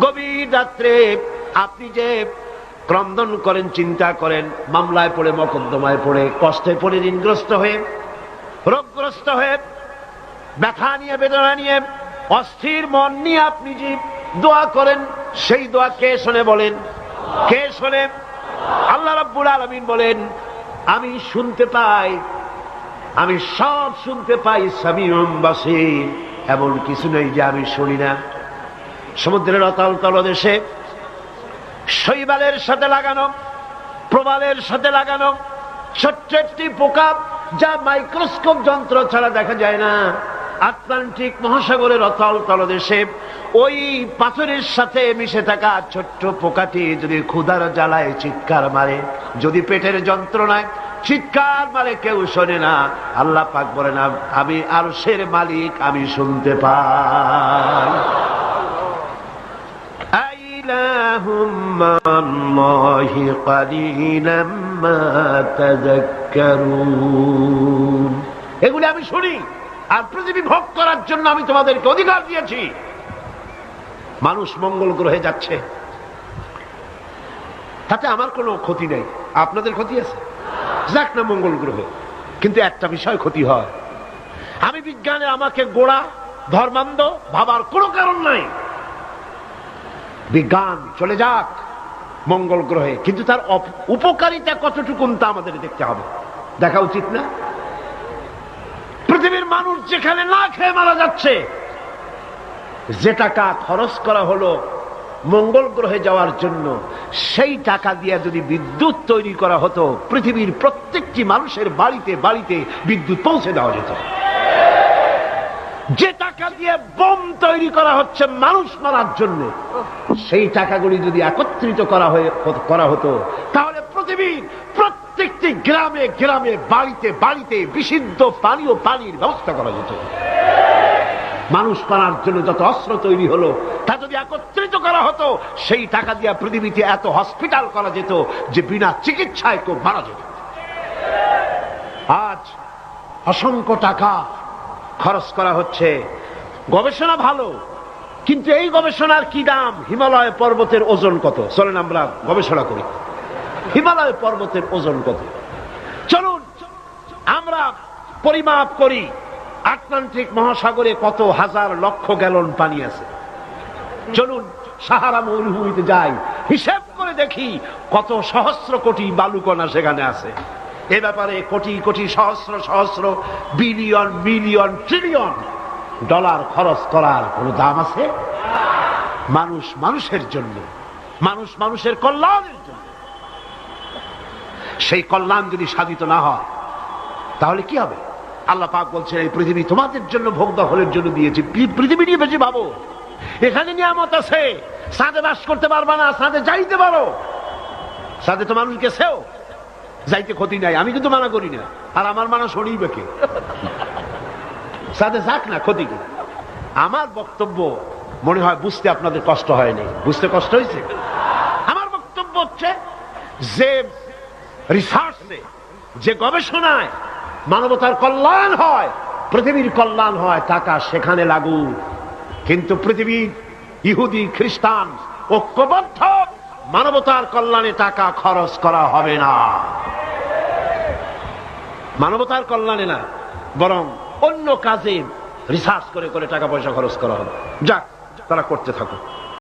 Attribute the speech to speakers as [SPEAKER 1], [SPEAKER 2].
[SPEAKER 1] গভীর রাত্রে আপনি যে ক্রন্দন করেন, চিন্তা করেন, মামলায় পড়ে, মকদ্দমায় পড়ে, কষ্টে পড়ে, ঋণগ্রস্ত হয়ে, রোগগ্রস্ত হয়ে, ব্যথা নিয়ে, বেদনা নিয়ে, অস্থির মন নিয়ে আপনি যে দোয়া করেন, সেই দোয়া কে শোনে বলেন? কে শোনে? আল্লাহ রাব্বুল আলামিন বলেন, আমি শুনতে পাই, আমি সব শুনতে পাই, সামিউম বাসির। এমন কিছু নেই যে আমি শুনি না। সমুদ্রের অতল তলদেশে শৈবালের সাথে লাগানো, প্রবালের সাথে লাগানো, ছোট্ট একটি পোকা যা মাইক্রোস্কোপ যন্ত্র ছাড়া দেখা যায় না। আটলান্টিক মহাসাগরের অতল তলদেশে ওই পাথরের সাথে মিশে থাকা ছোট্ট পোকাটি যদি ক্ষুধার জ্বালায় চিৎকার মারে, যদি পেটের যন্ত্রণায় চিৎকার মারে, কেউ শোনে না। আল্লাহ পাক বলে না আমি আর সের মালিক, আমি শুনতে পাই। أإله مع الله قليلا ما تذكرون এগুলি আমি শুনি আর পৃথিবী ভোগ করার জন্য আমি তোমাদেরকে অধিকার দিয়েছি মানুষ মঙ্গল গ্রহে যাচ্ছে তাতে আমার কোনো ক্ষতি নেই আপনাদের ক্ষতি আছে যাক না মঙ্গল গ্রহে কিন্তু একটা বিষয় ক্ষতি হয় আমি বিজ্ঞানে আমাকে গোড়া ধর্মান্ধ ভাবার কোনো কারণ নাই বিজ্ঞান, চলে যাক মঙ্গল গ্রহে। কিন্তু তার উপকারিতা কতটুকুন তা আমাদের দেখতে হবে। দেখা উচিত না? পৃথিবীর মানুষ যেখানে না খেয়ে মারা যাচ্ছে, যে টাকা খরচ করা হলো মঙ্গল গ্রহে যাওয়ার জন্য, সেই টাকা দিয়ে যদি বিদ্যুৎ তৈরি করা হতো, পৃথিবীর প্রত্যেকটি মানুষের বাড়িতে বাড়িতে বিদ্যুৎ পৌঁছে দেওয়া যেত। যে টাকা দিয়ে বোম তৈরি করা হচ্ছে মানুষ মারার জন্য, সেই টাকাগুলি যদি একত্রিত করা হয়ে করা হতো, তাহলে পৃথিবীর প্রত্যেকটি গ্রামে গ্রামে বাড়িতে বাড়িতে বিশুদ্ধ পানি ও পানির ব্যবস্থা করা যেত। মানুষ মারার জন্য যত অস্ত্র তৈরি হলো, তা যদি একত্রিত করা হতো, সেই টাকা দিয়ে পৃথিবীতে এত হসপিটাল করা যেত যে বিনা চিকিৎসায় কেউ মারা যেত। আজ অসংখ্য টাকা খরচ করা হচ্ছে। গবেষণা ভালো, কিন্তু এই গবেষণার কি দাম? হিমালয় পর্বতের ওজন কত? চলেন আমরা গবেষণা করি। হিমালয় পর্বতের ওজন কত? চলুন, আমরা পরিমাপ করি, আটলান্টিক মহাসাগরে কত হাজার লক্ষ গ্যালন পানি আছে? চলুন, সাহারা মরুভূমিতে যাই, হিসেব করে দেখি কত সহস্র কোটি বালুকণা সেখানে আছে। এ ব্যাপারে কোটি কোটি সহস্র সহস্র বিলিয়ন, মিলিয়ন, ট্রিলিয়ন ডলার খরচ করার কোনো দাম আছে? মানুষ মানুষের জন্য, মানুষ মানুষের কল্যাণের জন্য। সেই কল্যাণ যদি সাধিত না হয়, তাহলে কি হবে? আল্লাহ পাক বলছেন, এই পৃথিবী তোমাদের জন্য ভোগ দখলের জন্য দিয়েছি। পৃথিবী নিয়ে বেশি ভাবো। এখানে নিয়ামত আছে। সাথে বাস করতে পারবা না সাথে যাইতে পারো। সাথে তো মানুষ গেছেও যাইতে ক্ষতি নাই, আমি কিন্তু মানা করি না। আর আমার মানা শনিবে কে? সাথে যাক না, ক্ষতি কি? আমার বক্তব্য, মনে হয় বুঝতে আপনাদের কষ্ট হয়নি। বুঝতে কষ্ট হয়েছে? আমার বক্তব্য হচ্ছে যে রিসার্চে যে গবেষণায় মানবতার কল্যাণ হয়, পৃথিবীর কল্যাণ হয় টাকা সেখানে লাগু। কিন্তু পৃথিবীর ইহুদি, খ্রিস্টান, ঐক্যবদ্ধ, মানবতার কল্যাণে টাকা খরচ করা হবে না। মানবতার কল্যাণে না, বরং অন্য কাজে রিসার্চ করে করে টাকা পয়সা খরচ করা হবে। যাক, তারা করতে থাকুক।